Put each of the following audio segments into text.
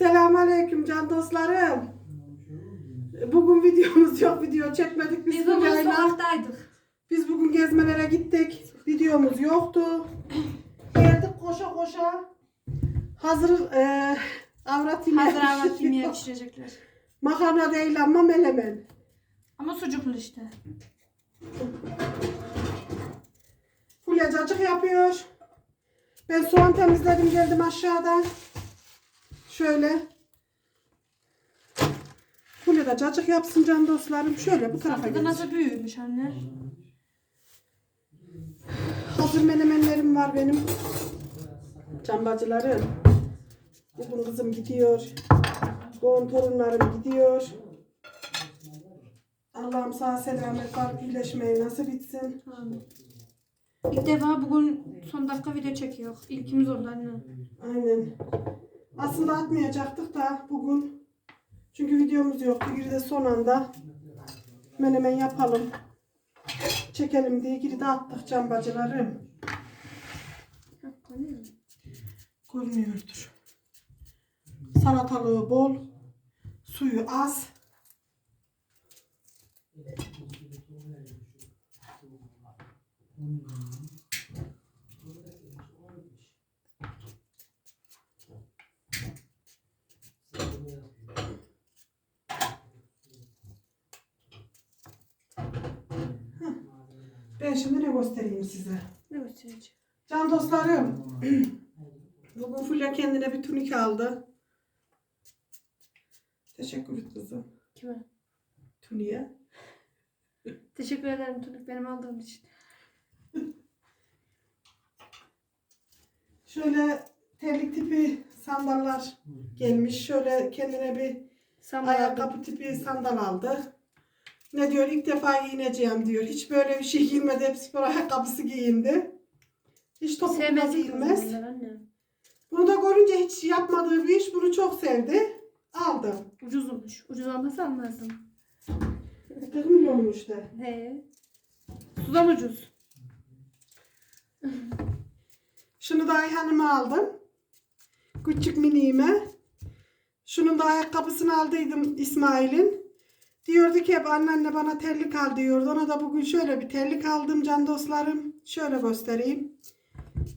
Selamünaleyküm can dostlarım. Bugün videomuz yok, video çekmedik biz, Biz bu bugün yayına. sokaktaydık. Biz bugün gezmelere gittik. Videomuz yoktu. Geldik koşa koşa. Hazır e, avrat yemeği Hazır avrat pişirecekler. Makarna değil ama melemen. Ama sucuklu işte. Fulya cacık yapıyor. Ben soğan temizledim geldim aşağıdan. Şöyle. Da cacık yapsın can dostlarım. Şöyle bu tarafa geç. nasıl büyümüş anne. Hazır menemenlerim var benim. Can bacılarım. Bugün kızım gidiyor. Doğum torunlarım gidiyor. Allah'ım sağ selamet var birleşmeyi nasip etsin. İlk defa bugün son dakika video çekiyor. İlkimiz oldu anne. Aynen. Aslında atmayacaktık da bugün. Çünkü videomuz yoktu. Geri de son anda menemen yapalım. Çekelim diye geri de attık can bacılarım. Görünüyordur. Salatalığı bol. Suyu az. Ben şimdi ne göstereyim size? Ne göstereceğim? Can dostlarım. Bugün Fulya kendine bir tunik aldı. Teşekkür et kızım. Kime? Tuniye. Teşekkür ederim Tunik benim aldığım için. Şöyle terlik tipi sandallar gelmiş. Şöyle kendine bir Sen ayakkabı tipi sandal aldı. Ne diyor? İlk defa giyineceğim diyor. Hiç böyle bir şey giymedi. Hep spor ayakkabısı giyindi. Hiç kızım anne. Bunu da görünce hiç yapmadığı bir iş. Bunu çok sevdi. Aldı. Ucuzmuş. Ucuz olmasa almazdım. 40 milyonmuş de. He. Sudan ucuz. Şunu da Ayhan'ıma aldım. Küçük miniğime. Şunun da ayakkabısını aldıydım İsmail'in. Diyordu ki hep anneanne bana terlik al diyordu. Ona da bugün şöyle bir terlik aldım can dostlarım. Şöyle göstereyim.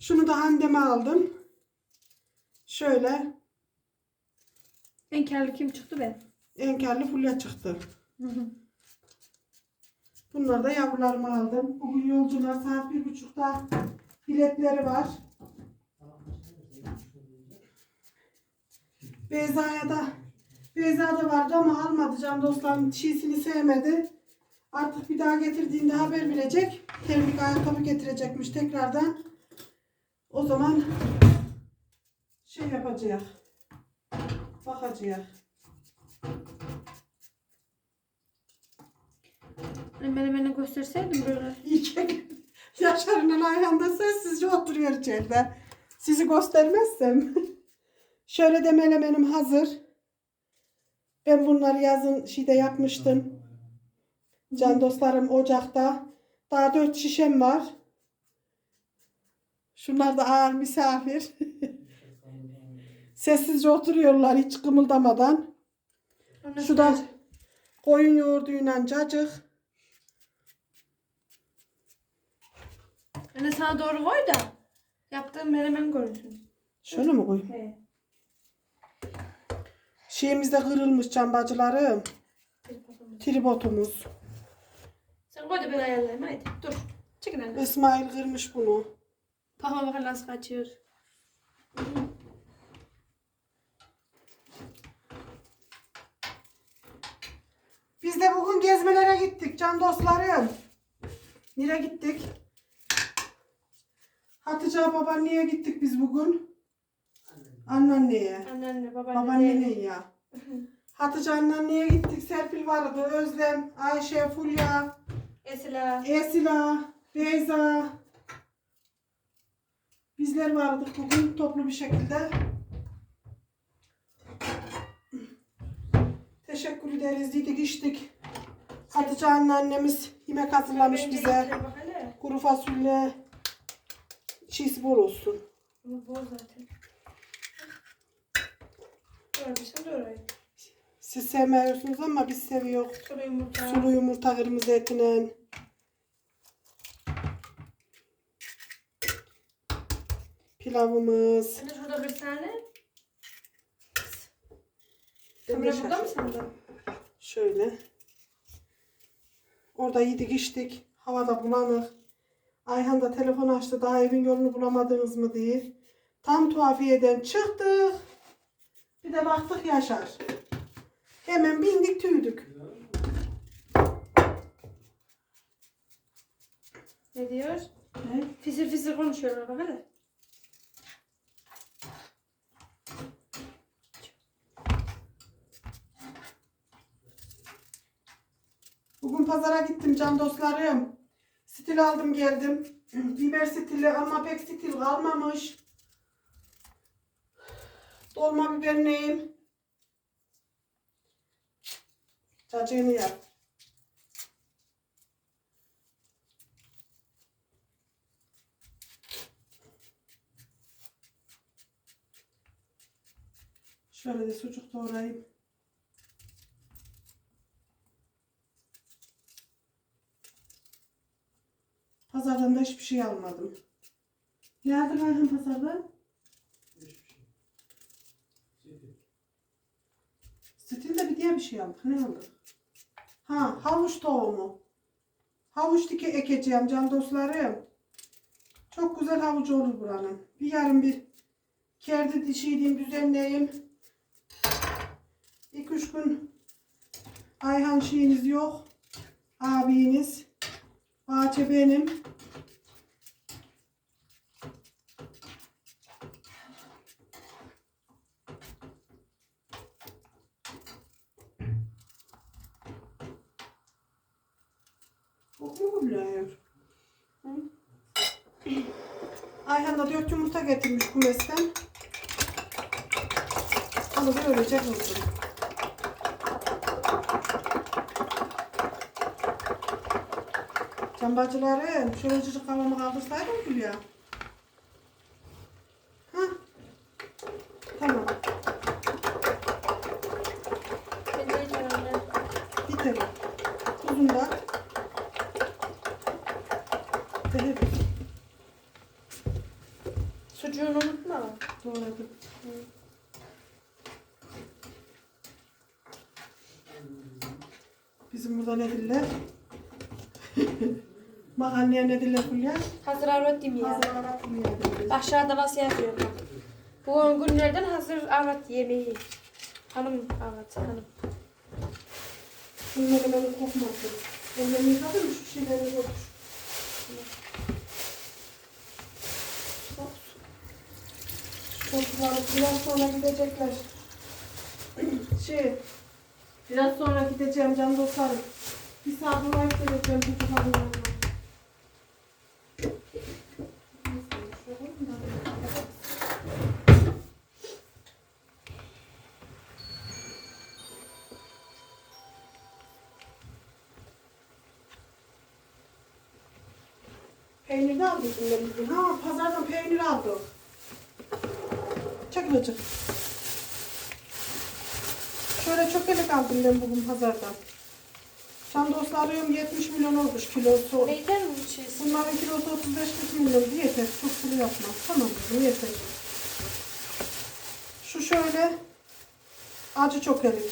Şunu da Hande'me aldım. Şöyle En karlı kim çıktı ben? enkerli fulya çıktı. Bunları da yavrularıma aldım. Bugün yolcular saat bir buçukta biletleri var. Beyza'ya da Beyza da vardı ama almadı can dostlarım. Çiğsini sevmedi. Artık bir daha getirdiğinde haber verecek. Terlik ayakkabı getirecekmiş tekrardan. O zaman şey yapacağız. Bakacağız. Anne beni beni gösterseydin böyle. İlk Yaşar'ın ayağında sessizce oturuyor içeride. Sizi göstermezsem. Şöyle de melemenim hazır. Ben bunları yazın şeyde yapmıştım. Can dostlarım ocakta. Daha dört şişem var. Şunlar da ağır misafir. Sessizce oturuyorlar hiç kımıldamadan. Şu da koyun yoğurduyla cacık. Anne sana doğru koy da. Yaptığım menemen görünsün. Şöyle mi koyayım? He. Şeyimiz de kırılmış can bacılarım. Tribodumuz. Sen koy da ben ayarlayayım haydi. Dur. Çekin anne. İsmail kırmış bunu. Pahma bakın nasıl kaçıyor. Biz de bugün gezmelere gittik can dostlarım. Nereye gittik? Hatice babaanneye gittik biz bugün. Anneanneye. Anneanne babaanne. Babaannene ya. Hatice anneanneye gittik. Serpil vardı. Özlem, Ayşe, Fulya, Esila. Esila, Beyza. Bizler vardık bugün toplu bir şekilde. Teşekkür ederiz. Yedik içtik. Hatice anneannemiz yemek hazırlamış Bence bize. iyice bak hele. Kuru fasulye. Çiğsi bol olsun. Bu bol zaten. Doğrayabilirsen doğrayın. Siz sevmiyorsunuz ama biz seviyoruz. Sulu yumurta. Sulu yumurta kırmızı etinen. Pilavımız. Anne şurada bir tane. Kamera burada mı sende? Şöyle. Orada yedik içtik. Havada bulanık. Ayhan da telefon açtı. Daha evin yolunu bulamadınız mı diye. Tam tuhafiyeden çıktık. Bir de baktık Yaşar. Hemen bindik tüydük. Ne diyor? Ne? Fisir fisir konuşuyorlar bak hele. Bugün pazara gittim can dostlarım. Stil aldım geldim. Biber stili ama pek stil kalmamış. Dolma biber neyim? Cacığını yap. Şöyle de sucuk doğrayayım. Pazardan da hiçbir şey almadım. Aldın Ayhan pazardan? Stilde bir diye bir şey aldık. Ne aldık? Ha havuç tohumu. Havuç dike ekeceğim can dostlarım. Çok güzel havuç olur buranın. Bir yarın bir kerdi dişiydim düzenleyeyim. İki üç gün Ayhan şeyiniz yok. Abiniz. Bahçe benim. Çok mu gülüyor? Ayhan da dört yumurta getirmiş kumesten. Onu da ölecek olsun. Cambacılarım şöyle çocuk kavamı kaldırsaydım Gül ya. Ha. Tamam. Bitir. Tuzunu da. Burada ne diller? Mahalleye ne diller Fulya? Hazır avrat mi ya? Hazır Fulya diller. Aşağıda nasıl yapıyor bak. Bu günlerden hazır avrat yemeği. Hanım avrat hanım. Bunları ben kokmasın. Ellerimi yıkadın mı? Şu şeyleri yok. Çocuklar biraz sonra gidecekler. Şey, biraz sonra gideceğim can dostlarım. Bir sonra gideceğim çocukların yanına. Peynir de aldık bundan bugün. Ha pazardan peynir aldık. Çekil hocam. Şöyle çökelek aldım ben bugün pazardan. Can dostlarım 70 milyon olmuş kilosu. Neyden mi çiz? Bunların kilosu 35-40 milyon yeter. Çok sulu yapmaz. Tamam kızım yeter. Şu şöyle acı çökelik.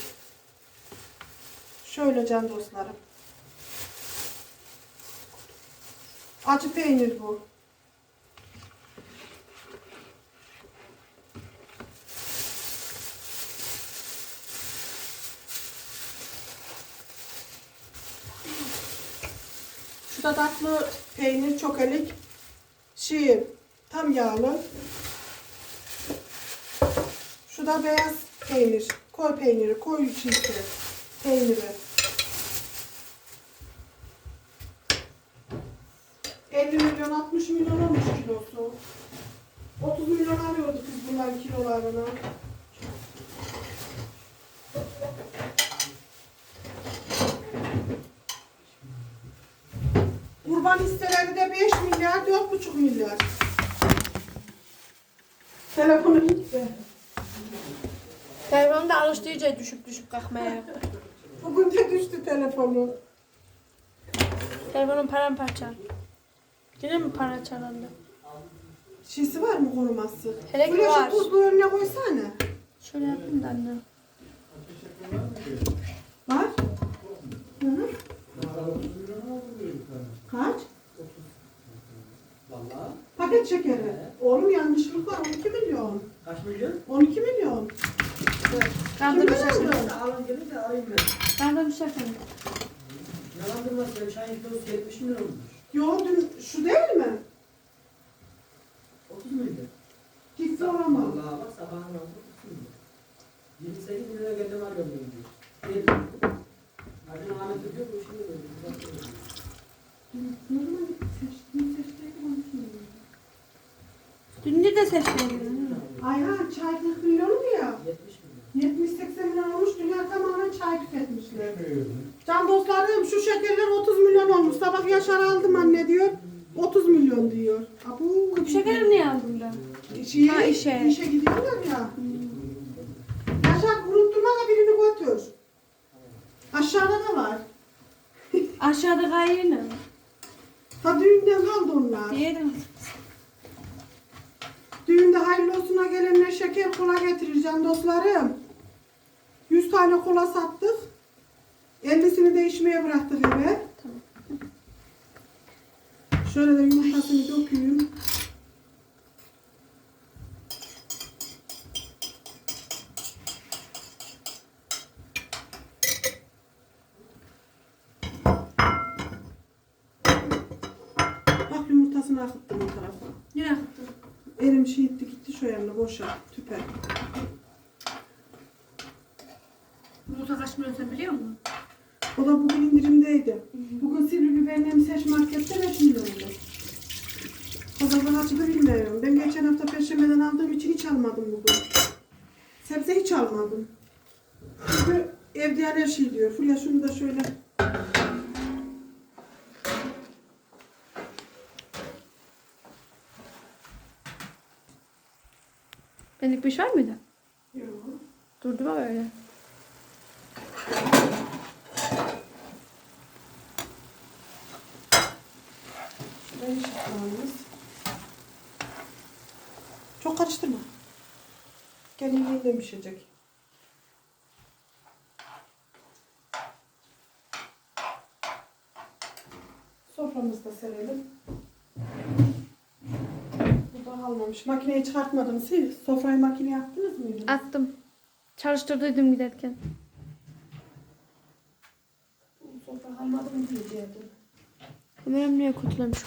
Şöyle can dostlarım. Acı peynir bu. Tatlı peynir çokelik. Şey tam yağlı. Şu da beyaz peynir. Koy peyniri, koy çizgi peyniri. 50 milyon, 60 milyon olmuş kilosu. 30 milyon alıyorduk biz bunların kilolarını. De 5 milyar, 4,5 milyar. Telefonu gitti. Telefonu da alıştı iyice düşüp düşüp kalkmaya. Bugün de düştü telefonu. Telefonun paramparça. Yine mi para çalındı? Şişi var mı koruması? Hele ki var. şu tuzlu önüne koysana. Şöyle yapayım da anne. Var. Hı hı. Kaç? Paket şekeri. Oğlum yanlışlık var 12 milyon. kaç milyon? 12 milyon. Kandırmış Kimden efendim. aldın? Alın gelin de alayım ben. Kandırmış efendim. Yalandırmaz ben çayın kilosu 70 milyon olmuş. Yo dün şu değil mi? 30 milyon. Hiç zorlama. Vallahi bak sabahın aldı 30 milyon. 28 milyon geldim var gördüm diyor. Geldim. Hacı Ahmet diyor bu şimdi böyle. Bak böyle. Ne zaman seçtiğini seçtiğini konuşmuyorum. Dün de seçmedim. Ayhan çay 40 milyon mu ya? 70 milyon. 70-80 milyon olmuş. Dünya tamamen çay tüketmişler. Can dostlarım şu şekerler 30 milyon olmuş. Sabah Yaşar aldım anne diyor. 30 milyon diyor. Abu. Kup şekeri niye aldın da? Şeye, Ha, işe. işe gidiyorlar ya. Yaşar kurutturma da birini götür. Aşağıda da var. Aşağıda kayını. Ta düğünden kaldı onlar. Diyelim. Düğünde hayırlı olsuna gelenler şeker kola can dostlarım. 100 tane kola sattık. 50'sini değişmeye bıraktık eve. Tamam. Şöyle de yumurtasını dökeyim. Yumurtasını akıttım o tarafa. Yine akıttı. Elim şey gitti gitti şu yanına boşa tüpe. Yumurta kaç milyon biliyor musun? O da bugün indirimdeydi. Bugün sivri biberin emseş markette 5 milyondu. Pazardan açıda bilmiyorum. Ben geçen hafta perşembeden aldığım için hiç almadım bugün. Sebze hiç almadım. Çünkü evde her şey diyor. Fulya şunu da şöyle. Benlik bir şey var mıydı? Yok. Durdu mu öyle? Soğanımız. Çok karıştırma. Kendiliğinden pişecek. Soframızı da serelim. Almamış. Makineyi çıkartmadım siz. Sofrayı makineye attınız mı? Attım. Çalıştırdıydım giderken. Sofra almadım diyecektim. Kameram niye kötülemiş?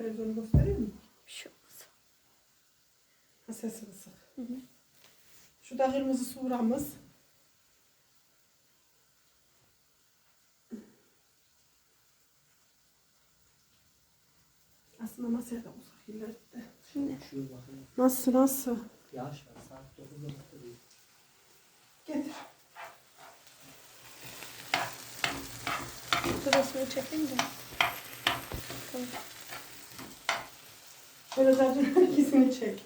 Televizyonu göstereyim mi? Bir şey olmaz. Ha sesi kısık. Şu da kırmızı suramız. Aslında masaya da uzak ileride. Şimdi. Nasıl nasıl? Yağış var. Saat 9'da bakıyor. Getir. Şurasını çekeyim de. Tamam. Şöyle zaten ikisini çek.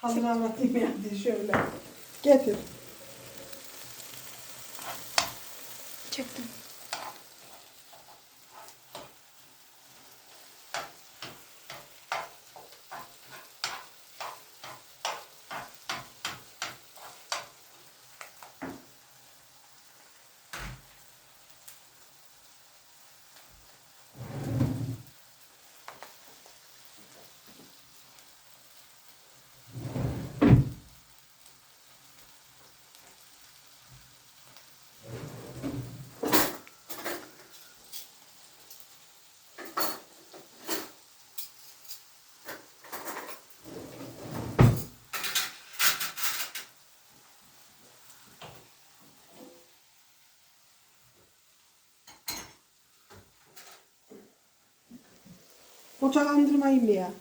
Hazır anlatayım yani şöyle. Getir. Çektim. Kocalandırmayayım ya.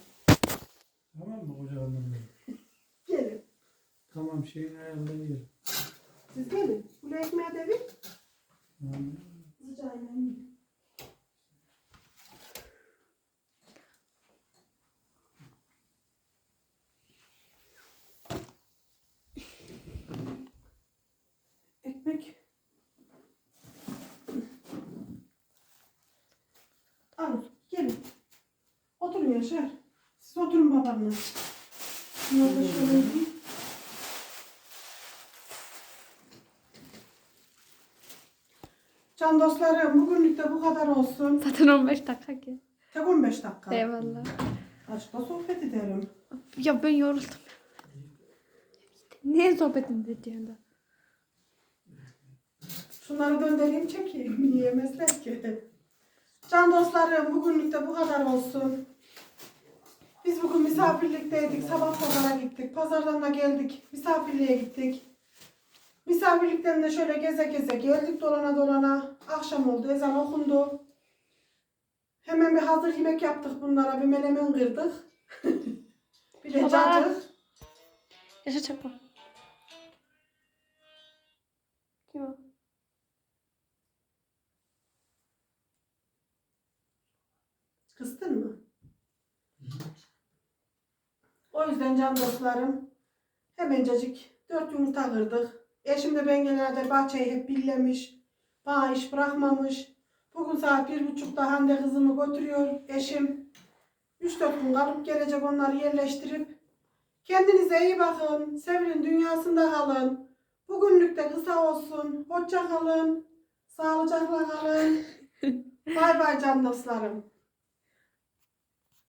Tamam mı hanım? Gelin. Tamam şeyin ayarında yiyelim. Siz gelin. Bu ekmeği de bir. Tamam. Sıcağıyla yiyin. Ekmek. Al, gelin. Oturun Yaşar. Siz oturun babanla. Şunları da şöyle yapayım. Can dostlarım bugünlük de bu kadar olsun. Zaten 15 dakika ki. Tek 15 dakika. Eyvallah. Açıkta sohbet edelim. Ya ben yoruldum. Niye sohbet ediyorsun da? Şunları göndereyim çekeyim. Yiyemezler ki. Can dostlarım bugünlük de bu kadar olsun. Biz bugün misafirlikteydik. Sabah pazara gittik. Pazardan da geldik. Misafirliğe gittik. Misafirlikten de şöyle geze geze geldik dolana dolana. Akşam oldu. Ezan okundu. Hemen bir hazır yemek yaptık bunlara. Bir menemen kırdık. bir de Baba. cacık. Yaşa çakma. Kim o? Kıstın mı? O yüzden can dostlarım hemencecik dört yumurta kırdık. Eşim de ben genelde bahçeyi hep billemiş. Bana iş bırakmamış. Bugün saat bir buçukta Hande kızımı götürüyor eşim. Üç dört gün kalıp gelecek onları yerleştirip. Kendinize iyi bakın. Sevilin dünyasında kalın. Bugünlük de kısa olsun. Hoşça kalın. Sağlıcakla kalın. bay bay can dostlarım.